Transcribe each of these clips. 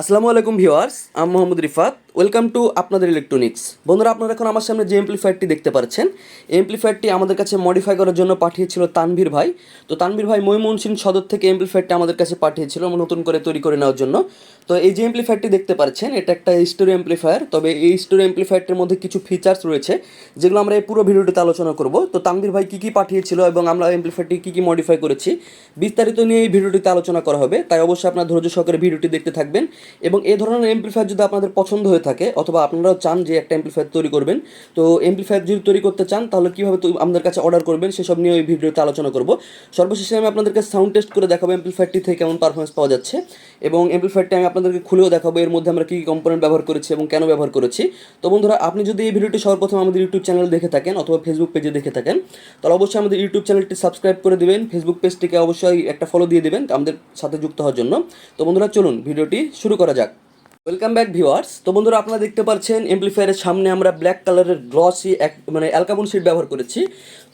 আসসালামু আলাইকুম ভিওয়ার্স আমি মোহাম্মদ রিফাত। ওয়েলকাম টু আপনাদের ইলেকট্রনিক্স বন্ধুরা, আপনারা এখন আমার সামনে যে এমপ্লিফায়ারটি দেখতে পাচ্ছেন এমপ্লিফায়ারটি আমাদের কাছে মডিফাই করার জন্য পাঠিয়েছিল তানভীর ভাই। তো তানভীর ভাই ময়মনসিং সদর থেকে এমপ্লিফায়ারটি আমাদের কাছে পাঠিয়েছিল নতুন করে তৈরি করে নেওয়ার জন্য। তো এই যে এমপ্লিফায়ারটি দেখতে পাচ্ছেন, এটা একটা স্টোরি এমপ্লিফায়ার তবে এই স্টোরি এমপ্লিফায়ারটির মধ্যে কিছু ফিচার্স রয়েছে, যেগুলো আমরা এই পুরো ভিডিওটিতে আলোচনা করব। তো তানভীর ভাই কী কী পাঠিয়েছিল এবং আমরা এমপ্লিফায়ারটি কী কী মডিফাই করেছি, বিস্তারিত নিয়ে এই ভিডিওটিতে আলোচনা করা হবে, তাই অবশ্যই আপনার ধৈর্য সহকারে ভিডিওটি দেখতে থাকবেন। এবং এই ধরনের এমপ্লিফায়ার যদি আপনাদের পছন্দ হয়ে থাকে অথবা আপনারাও চান যে একটা এমপ্লিফায়ার তৈরি করবেন। তো এমপ্লিফায়ার যদি তৈরি করতে চান, তাহলে কীভাবে আমাদের কাছে অর্ডার করবেন, সেসব নিয়ে ওই ভিডিওতে আলোচনা করব। সর্বশেষে আমি আপনাদেরকে সাউন্ড টেস্ট করে দেখাবো এমপ্লিফায়ারটি থেকে কেমন পারফরমেন্স পাওয়া যাচ্ছে। এবং এমপ্লিফায়ারটি আমি আপনাদেরকে খুলেও দেখাবো এর মধ্যে আমরা কী কী কম্পোনেন্ট ব্যবহার করেছি এবং কেন ব্যবহার করেছি। তো বন্ধুরা, আপনি যদি এই ভিডিওটি সর্বপ্রথম আমাদের ইউটিউব চ্যানেল দেখে থাকেন অথবা ফেসবুক পেজে দেখে থাকেন, তাহলে অবশ্যই আমাদের ইউটিউব চ্যানেলটি সাবস্ক্রাইব করে দেবেন ফেসবুক পেজটিকে অবশ্যই একটা ফলো দিয়ে দিবেন আমাদের সাথে যুক্ত হওয়ার জন্য। তো বন্ধুরা, চলুন ভিডিওটি শুরু করা যাক। ওয়েলকাম ব্যাক ভিউয়ার্স তো বন্ধুরা, আপনারা দেখতে পাচ্ছেন এমপ্লিফায়ারের সামনে আমরা ব্ল্যাক কালারের গ্লসি এক মানে অ্যালকাবন শিট ব্যবহার করেছি।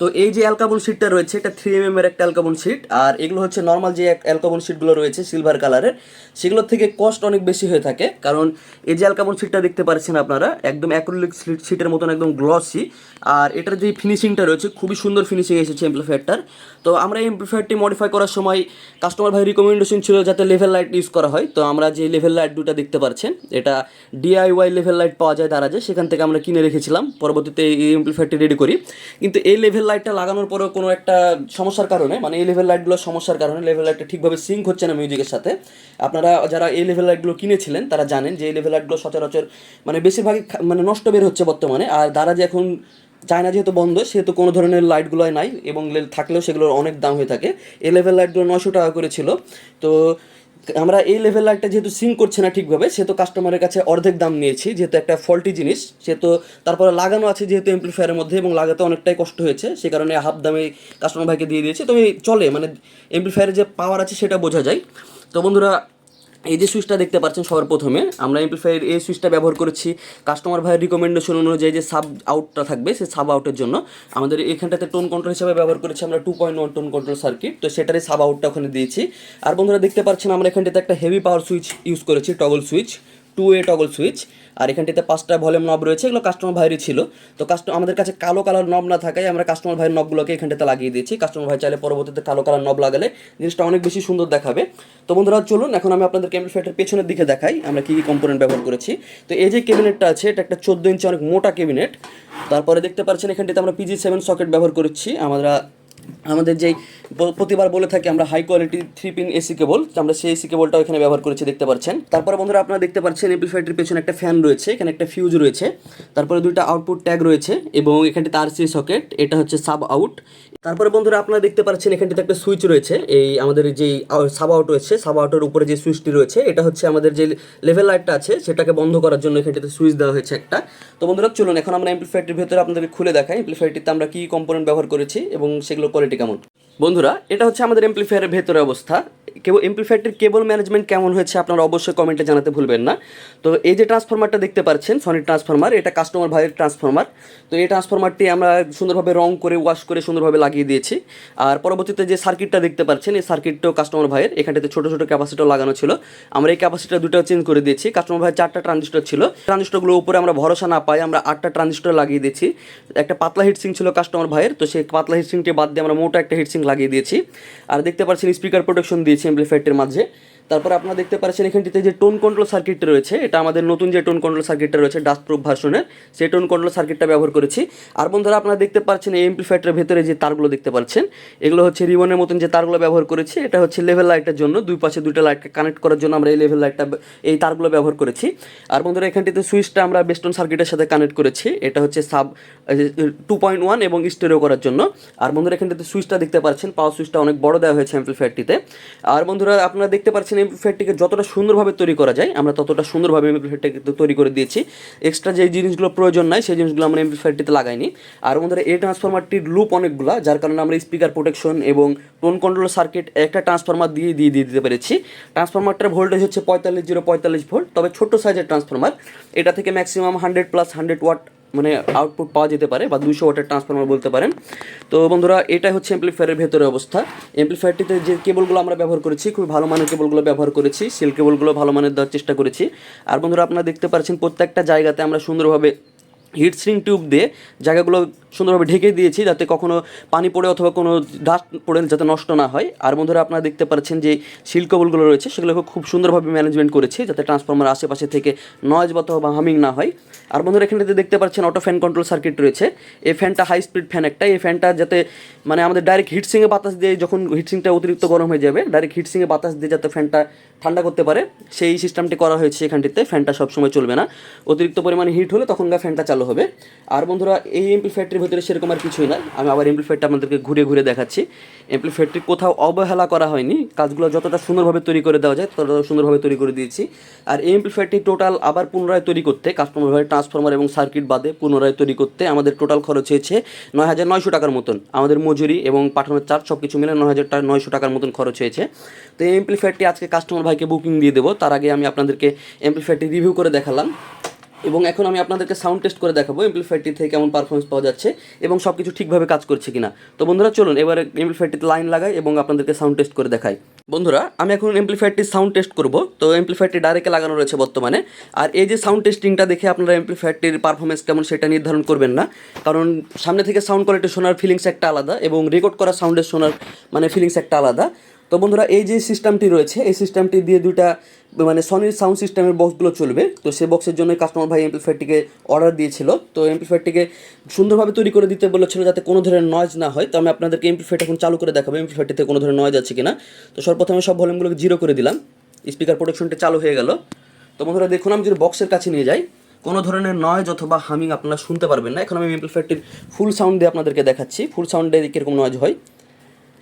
তো এই যে অ্যালকাবন শিটটা রয়েছে, এটা থ্রি এম এর একটা অ্যালকাবন শিট আর এগুলো হচ্ছে নর্মাল যে অ্যালকাবন শিটগুলো রয়েছে সিলভার কালারের সেগুলোর থেকে কস্ট অনেক বেশি হয়ে থাকে। কারণ এই যে অ্যালকাবন শিটটা দেখতে পাচ্ছেন আপনারা, একদম অ্যাক্রিলিক শিটের মতন একদম গ্লসি আর এটার যে ফিনিশিংটা রয়েছে, খুবই সুন্দর ফিনিশিং এসেছে এমপ্লিফায়ারটার তো আমরা এই এমপ্লিফায়ারটি মডিফাই করার সময় কাস্টমার ভাই রিকমেন্ডেশন ছিল যাতে লেভেল লাইট ইউজ করা হয়। তো আমরা যে লেভেল লাইট দুটা দেখতে পাচ্ছেন এটা ডিআইওয়াই লেভেল লাইট পাওয়া যায় দারাজে সেখান থেকে আমরা কিনে রেখেছিলাম, পরবর্তীতে এই এমপ্লিফায়ারটি রেডি করি। কিন্তু এই লেভেল লাইটটা লাগানোর পরেও কোনো একটা সমস্যার কারণে মানে এই লেভেল লাইটগুলোর সমস্যার কারণে লেভেল লাইটটা ঠিকভাবে সিঙ্ক হচ্ছে না মিউজিকের সাথে। আপনারা যারা এই লেভেল লাইটগুলো কিনেছিলেন, তারা জানেন যে এই লেভেল লাইটগুলো সচরাচর মানে বেশিরভাগই মানে নষ্ট বের হচ্ছে বর্তমানে। আর দারাজে এখন চায়না যেহেতু বন্ধ, সেহেতু কোনো ধরনের লাইটগুলো নাই, এবং থাকলেও সেগুলোর অনেক দাম হয়ে থাকে। এই লেভেল লাইটগুলো নশো টাকা করে ছিল। তো আমরা এই লেভেল লাইটটা যেহেতু সিঙ্ক করছে না ঠিকভাবে সে তো কাস্টমারের কাছে অর্ধেক দাম নিয়েছি, যেহেতু একটা ফল্টি জিনিস সে তো তারপরে লাগানো আছে যেহেতু এমপ্লিফায়ারের মধ্যে এবং লাগাতে অনেকটাই কষ্ট হয়েছে, সে কারণে হাফ দামে কাস্টমার ভাইকে দিয়ে দিয়েছে। তবে চলে মানে এমপ্লিফায়ারের যে পাওয়ার আছে সেটা বোঝা যায়। তো বন্ধুরা এই যে সুইচটা দেখতে পাচ্ছেন সবার প্রথমে আমরা এমপ্লিফায়ার এই সুইচটা ব্যবহার করেছি। কাস্টমার ভাইয়ের রিকমেন্ডেশন অনুযায়ী যে সাব আউটটা থাকবে সেই সাব আউটের জন্য, আমাদের এখানটাতে টোন কন্ট্রোল হিসাবে ব্যবহার করেছি আমরা two point one tone control circuit তো সেটারই সাব আউটটা ওখানে দিয়েছি। আর বন্ধুরা দেখতে পাচ্ছেন আমরা এখানটাতে একটা হেভি পাওয়ার সুইচ ইউজ করেছি toggle switch two A toggle switch আর এখানটিতে পাঁচটা ভলিউম নব রয়েছে, এগুলো কাস্টমার ভাইয়েরই ছিল। তো কাস্টমার আমাদের কাছে কালো কালার নব না থাকায় আমরা কাস্টমার ভাইয়ের নবগুলোকে এখানটাতে লাগিয়ে দিয়েছি। কাস্টমার ভাই চাইলে পরবর্তীতে কালো কালার নব লাগালে জিনিসটা অনেক বেশি সুন্দর দেখাবে। তো বন্ধুরা, চলুন, এখন আমি আপনাদের ক্যামেরাফেটের পেছনের দিকে দেখাই, আমরা কী কী কম্পোনেন্ট ব্যবহার করেছি। তো এই যে ক্যাবিনেটটা আছে, এটা একটা চোদ্দ ইঞ্চি অনেক মোটা কেবিনেট তারপরে দেখতে পাচ্ছেন, এখানটিতে আমরা পিজি সেভেন সকেট ব্যবহার করেছি। আমরা আমাদের যেই প্রতিবার বলে থাকি আমরা high quality three pin AC cable আমরা সেই এসি কেবলটাও এখানে ব্যবহার করেছি, দেখতে পাচ্ছেন। তারপরে বন্ধুরা আপনারা দেখতে পাচ্ছেন এমপ্লিফায়ারটির পেছনে একটা ফ্যান রয়েছে, এখানে একটা ফিউজ রয়েছে। তারপরে দুইটা আউটপুট ট্যাগ রয়েছে এবং এখানটিতে আরসি সকেট এটা হচ্ছে সাব আউট তারপরে বন্ধুরা আপনারা দেখতে পাচ্ছেন এখানটিতে একটা সুইচ রয়েছে, এই আমাদের যেই সাব আউট রয়েছে সাব আউটের উপরে যে সুইচটি রয়েছে, এটা হচ্ছে আমাদের যে লেভেল লাইটটা আছে, সেটাকে বন্ধ করার জন্য এখানটিতে সুইচ দেওয়া হয়েছে একটা। তো বন্ধুরা চলুন, এখন আমরা এমপ্লিফায়ারটির ভেতরে আপনাদেরকে খুলে দেখাই। এমপ্লিফায়ারটিতে আমরা কী কম্পোনেন্ট ব্যবহার করেছি এবং সেগুলো কোয়ালিটি কেমন বন্ধুরা, এটা হচ্ছে আমাদের এমপ্লিফায়ারের ভেতরে অবস্থা। কেবল এমপ্লিফায়ারটির কেবল ম্যানেজমেন্ট কেমন হয়েছে আপনারা অবশ্যই কমেন্টে জানাতে ভুলবেন না। তো এই যে ট্রান্সফরমারটা দেখতে পাচ্ছেন সনি ট্রান্সফরমার এটা কাস্টমার ভাইয়ের ট্রান্সফরমার তো এই ট্রান্সফরমারটি আমরা সুন্দরভাবে রং করে ওয়াশ করে সুন্দরভাবে লাগিয়ে দিয়েছি। আর পরবর্তীতে যে সার্কিটটা দেখতে পাচ্ছেন, এই সার্কিটটাও কাস্টমার ভাইয়ের। এখানটাতে ছোটো ছোটো ক্যাপাসিটার লাগানো ছিল। আমরা এই ক্যাপাসিটার দুটো চেঞ্জ করে দিয়েছি। কাস্টমার ভাইয়ের চারটা ট্রানজিস্টর ছিল। ট্রানজিস্টরগুলো উপরে আমরা ভরসা না পাই, আমরা আটটা ট্রানজিস্টর লাগিয়ে দিয়েছি। একটা পাতলা হিটসিং ছিল কাস্টমার ভাইয়ের, তো সেই পাতলা হিটসিংটি বাদ দিয়ে আমরা মোটা একটা হিটসিং লাগিয়ে দিয়েছি। আর দেখতে পাচ্ছেন স্পিকার প্রোটেকশন দিয়েছি এমপ্লিফায়ারটির মাঝে। তারপর আপনারা দেখতে পাচ্ছেন এখানটিতে যে টোন কন্ট্রোল সার্কিটটা রয়েছে, এটা আমাদের নতুন যে টোন কন্ট্রোল সার্কিটটা রয়েছে ডাস্ট প্রুফ ভার্সনের সেই টোন কন্ট্রোল সার্কিটটা ব্যবহার করেছি। আর বন্ধুরা, আপনারা দেখতে পাচ্ছেন এই এমপ্লিফায়ারটার ভেতরে যে তারগুলো দেখতে পাচ্ছেন, এগুলো হচ্ছে রিবনের মতন যে তারগুলো ব্যবহার করেছি, এটা হচ্ছে লেভেল লাইটের জন্য, দুই পাশে দুইটা লাইটকে কানেক্ট করার জন্য আমরা এই লেভেল লাইটটা এই তারগুলো ব্যবহার করেছি। আর বন্ধুরা, এখানটিতে সুইচটা আমরা বেস্টন সার্কিটের সাথে কানেক্ট করেছি, এটা হচ্ছে সাব টু পয়েন্ট ওয়ান এবং স্টেরিও করার জন্য। আর বন্ধুরা, এখানটাতে সুইচটা দেখতে পাচ্ছেন পাওয়ার সুইচটা অনেক বড় দেওয়া হয়েছে এমপ্লিফায়ারটিতে আর বন্ধুরা, আপনারা দেখতে পাচ্ছেন এমপ্লিফায়ারটিকে যতটা সুন্দরভাবে তৈরি করা যায়, আমরা ততটা সুন্দরভাবে এমপ্লিফায়ারটাকে তৈরি করে দিয়েছি। এক্সট্রা যে জিনিসগুলো প্রয়োজন নাই, সেই জিনিসগুলো আমরা এমপ্লিফায়ারটিতে লাগাইনি। আর বন্ধুরা এই ট্রান্সফরমারটির লুপ অনেকগুলো, যার কারণে আমরা স্পিকার প্রোটেকশন এবং টোন কন্ট্রোল সার্কিট একটা ট্রান্সফরমার দিয়ে দিয়ে দিয়ে দিতে পেরেছি। ট্রান্সফরমারটার ভোল্টেজ হচ্ছে পঁয়তাল্লিশ জিরো পঁয়তাল্লিশ ভোল্ট তবে ছোট সাইজের ট্রান্সফরমার এটা থেকে maximum hundred plus hundred watt মানে আউটপুট পাওয়া যেতে পারে বা দুশো ওয়াটের ট্রান্সফর্মার বলতে পারেন। তো বন্ধুরা, এটাই হচ্ছে অ্যাম্পলিফায়ারের ভেতরে অবস্থা। অ্যাম্পলিফায়ারটিতে যে কেবলগুলো আমরা ব্যবহার করেছি খুব ভালো মানের কেবলগুলো ব্যবহার করেছি সিল কেবলগুলো ভালো মানের দেওয়ার চেষ্টা করেছি। আর বন্ধুরা, আপনারা দেখতে পাচ্ছেন প্রত্যেকটা জায়গাতে আমরা সুন্দরভাবে হিট স্ট্রিং টিউব দিয়ে জায়গাগুলো সুন্দরভাবে ঢেকে দিয়েছি যাতে কখনো পানি পড়ে অথবা কোনো ডাস্ট পড়ে যাতে নষ্ট না হয়। আর বন্ধুরা, আপনারা দেখতে পাচ্ছেন যে শিল্কবলগুলো রয়েছে সেগুলোকে খুব সুন্দরভাবে ম্যানেজমেন্ট করেছি যাতে ট্রান্সফর্মার আশেপাশে থেকে নয়েজ বা অথবা হামিং না হয়। আর বন্ধুরা, এখানে দেখতে পাচ্ছেন অটো ফ্যান কন্ট্রোল সার্কিট রয়েছে। এই ফ্যানটা হাই স্পিড ফ্যান একটা। এই ফ্যানটা যাতে মানে আমাদের ডাইরেক্ট হিটসিংয়ে বাতাস দিয়ে যখন হিটসিংটা অতিরিক্ত গরম হয়ে যাবে ডাইরেক্ট হিটসিংয়ে বাতাস দিয়ে যাতে ফ্যানটা ঠান্ডা করতে পারে, সেই সিস্টেমটি করা হয়েছে এখানটিতে। ফ্যানটা সবসময় চলবে না। অতিরিক্ত পরিমাণে হিট হলে তখন গা ফ্যানটা চালু হবে। আর বন্ধুরা, এই এমপ্লিফায়ারটির ভিতরে সেরকম আর কিছুই নাই। আমি আবার এমপ্লিফায়ারটা আপনাদেরকে ঘুরে ঘুরে দেখাচ্ছি। এমপ্লিফায়ারটি কোথাও অবহেলা করা হয়নি। কাজগুলো যতটা সুন্দরভাবে তৈরি করে দেওয়া যায়, ততটা সুন্দরভাবে তৈরি করে দিয়েছি। আর এই এমপ্লিফায়ারটি টোটাল আবার পুনরায় তৈরি করতে কাস্টমার ভাবে ট্রান্সফরমার এবং সার্কিট বাদে পুনরায় তৈরি করতে আমাদের টোটাল খরচ হয়েছে নয় হাজার নয়শো টাকার মতন। আমাদের মজুরি এবং পাঠানোর চার্জ সব কিছু মিলে নয় হাজার টাকা নয়শো টাকার মতন খরচ হয়েছে। তো এই এমপ্লিফায়ারটি আজকে কাস্টমার ভাইকে বুকিং দিয়ে দেবো। তার আগে আমি আপনাদেরকে এমপ্লিফায়ারটি রিভিউ করে দেখালাম। এবং এখন আমি আপনাদেরকে সাউন্ড টেস্ট করে দেখাবো এমপ্লিফায়ারটি থেকে কেমন পারফরমেন্স পাওয়া যাচ্ছে এবং সব কিছু ঠিকভাবে কাজ করছে কিনা। তো বন্ধুরা, চলুন, এবার এমপ্লিফায়ারটিতে লাইন লাগাই এবং আপনাদেরকে সাউন্ড টেস্ট করে দেখাই। বন্ধুরা, আমি এখন এমপ্লিফায়ারটির সাউন্ড টেস্ট করব। তো এমপ্লিফায়ারটি ডাইরেক্টে লাগানো রয়েছে বর্তমানে। আর এই যে সাউন্ড টেস্টিংটা দেখে আপনারা এমপ্লিফায়ারটির পারফরমেন্স কেমন সেটা নির্ধারণ করবেন না। কারণ সামনে থেকে সাউন্ড কোয়ালিটি শোনার ফিলিংস একটা আলাদা এবং রেকর্ড করা সাউন্ডের শোনার মানে ফিলিংস একটা আলাদা। তো বন্ধুরা, এই যে সিস্টেমটি রয়েছে, এই সিস্টেমটি দিয়ে দুইটা মানে সনির সাউন্ড সিস্টেমের বক্সগুলো চলবে। তো সেই বক্সের জন্য কাস্টমার ভাই এমপ্লিফায়ারটিকে অর্ডার দিয়েছিল। তো এমপ্লিফায়ারটিকে সুন্দরভাবে তৈরি করে দিতে বলেছিল যাতে কোনো ধরনের নয়েজ না হয়। তো আমি আপনাদেরকে এমপ্লিফায়ারটা এখন চালু করে দেখাবো এমপ্লিফায়ারটিতে কোনো ধরনের নয়েজ আছে কিনা। তো সর্বপ্রথমে সব ভলিউমগুলোকে জিরো করে দিলাম। স্পিকার প্রোটেকশনটা চালু হয়ে গেল। তো বন্ধুরা, দেখুন, আমি যদি বক্সের কাছে নিয়ে যাই, কোনো ধরনের নয়েজ অথবা হামিং আপনারা শুনতে পারবেন না। এখন আমি এমপ্লিফায়ারটির ফুল সাউন্ড দিয়ে আপনাদেরকে দেখাচ্ছি। ফুল সাউন্ডে কীরকম নয়েজ হয়?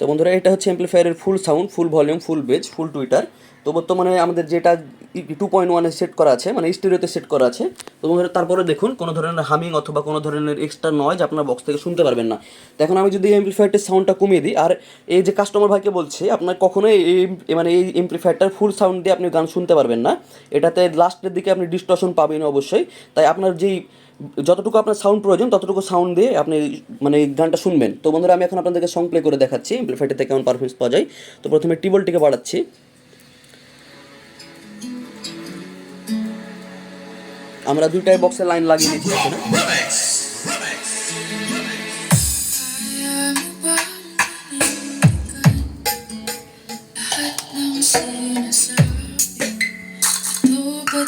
তো বন্ধুরা, এটা হচ্ছে এমপ্লিফায়ারের full sound full volume full bass full tweeter তো বর্তমানে আমাদের যেটা টু পয়েন্ট ওয়ানে সেট করা আছে মানে স্টুডিওতে সেট করা আছে। তো বন্ধুরা, তারপরে দেখুন, কোনো ধরনের হামিং অথবা কোনো ধরনের এক্সট্রা নয়েজ আপনার বক্স থেকে শুনতে পারবেন না। তো এখন আমি যদি এমপ্লিফায়ারটির সাউন্ডটা কমিয়ে দিই, আর এই যে কাস্টমার ভাইকে বলছে, আপনার কখনোই এই মানে এই এমপ্লিফায়ারটার ফুল সাউন্ড দিয়ে আপনি গান শুনতে পারবেন না। এটাতে লাস্টের দিকে আপনি ডিস্টর্শন পাবেন অবশ্যই। তাই আপনার যেই যতটুকু আপনার সাউন্ড প্রয়োজন, ততটুকু সাউন্ড দিয়ে আপনি মানে গানটা শুনবেন। তো বন্ধুরা, আমি এখন আপনাদেরকে সং প্লে করে দেখাচ্ছি। এমপ্লিফায়ারটিতে কেমন পারফরমেন্স পাওয়া যায়। তো প্রথমে টিবলটিকে বাড়াচ্ছি। আমরা দুইটাই বক্সের লাইন লাগিয়ে দিচ্ছি এখানে।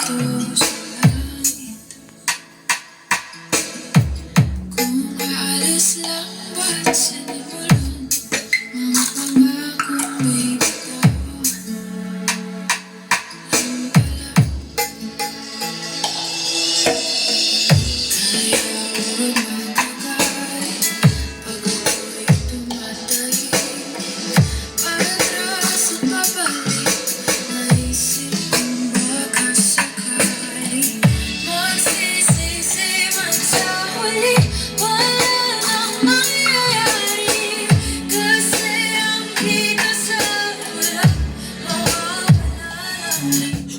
Kung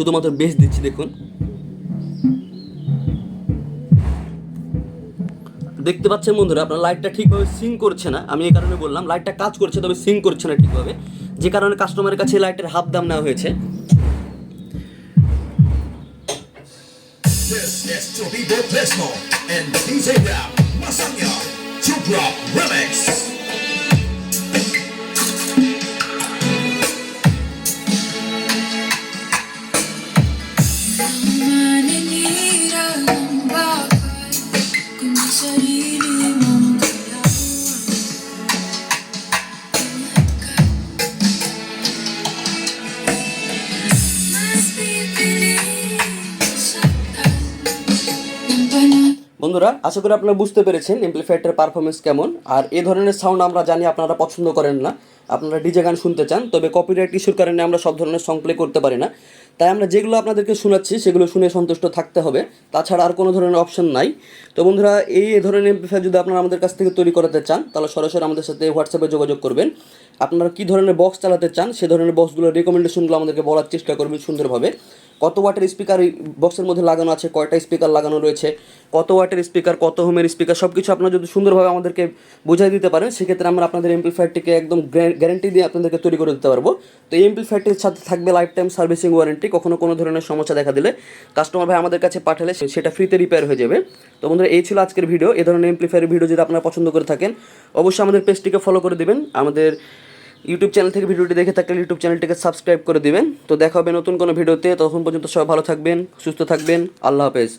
শুধুমাত্র বেশ দিচ্ছি, দেখুন। দেখতে পাচ্ছেন বন্ধুরা, আপনার লাইটটা ঠিকভাবে সিং করছে না। আমি এই কারণে বললাম লাইটটা কাজ করছে, তবে সিং করছে না ঠিকভাবে। যে কারণে কাস্টমারের কাছে লাইটের হাফ দাম নেওয়া হয়েছে। This is and DJ Masanya Two Drop Remix. বন্ধুরা, আশা করি আপনারা বুঝতে পেরেছেন এমপ্লিফায়ারটার পারফরমেন্স কেমন। আর এই ধরনের সাউন্ড আমরা জানি আপনারা পছন্দ করেন না। আপনারা ডিজে গান শুনতে চান, তবে কপিরাইট ইস্যুর কারণে আমরা সব ধরনের সং প্লে করতে পারি না। তাই আমরা যেগুলো আপনাদেরকে শোনাচ্ছি, সেগুলো শুনে সন্তুষ্ট থাকতে হবে। তাছাড়া আর কোনো ধরনের অপশন নাই। তো বন্ধুরা, এই ধরনের এমপ্লিফায়ার যদি আপনারা আমাদের কাছ থেকে তৈরি করাতে চান, তাহলে সরাসরি আমাদের সাথে হোয়াটসঅ্যাপে যোগাযোগ করবেন। আপনারা কী ধরনের বক্স চালাতে চান, সে ধরনের বক্সগুলোর রেকমেন্ডেশনগুলো আমাদেরকে বলার চেষ্টা করবেন সুন্দরভাবে। কত ওয়াটের স্পিকার বক্সের মধ্যে লাগানো আছে, কয়টা স্পিকার লাগানো রয়েছে, কত ওয়াটের স্পিকার কত হোমের স্পিকার সব কিছু আপনারা যদি সুন্দরভাবে আমাদেরকে বুঝাই দিতে পারেন, সেক্ষেত্রে আমরা আপনাদের এমপ্লিফায়ারটিকে একদম গ্যারেন্টি দিয়ে আপনাদেরকে তৈরি করে দিতে পারব। তো এই এমপ্লিফায়ারটির সাথে থাকবে লাইফ টাইম সার্ভিসিং ওয়ারেন্টি কখনো কোনো ধরনের সমস্যা দেখা দিলে কাস্টমার ভাই আমাদের কাছে পাঠালে সেটা ফ্রিতে রিপেয়ার হয়ে যাবে। তো বন্ধুরা, এই ছিল আজকের ভিডিও এ ধরনের এমপ্লিফায়ার ভিডিও যদি আপনারা পছন্দ করে থাকেন, অবশ্যই আমাদের পেজটিকে ফলো করে দেবেন। আমাদের ইউটিউব চ্যানেল থেকে ভিডিওটি দেখে থাকলে ইউটিউব চ্যানেলটিকে সাবস্ক্রাইব করে দিবেন। তো দেখা হবে নতুন কোনো ভিডিওতে। তখন পর্যন্ত সবাই ভালো থাকবেন, সুস্থ থাকবেন। আল্লাহ হাফেজ।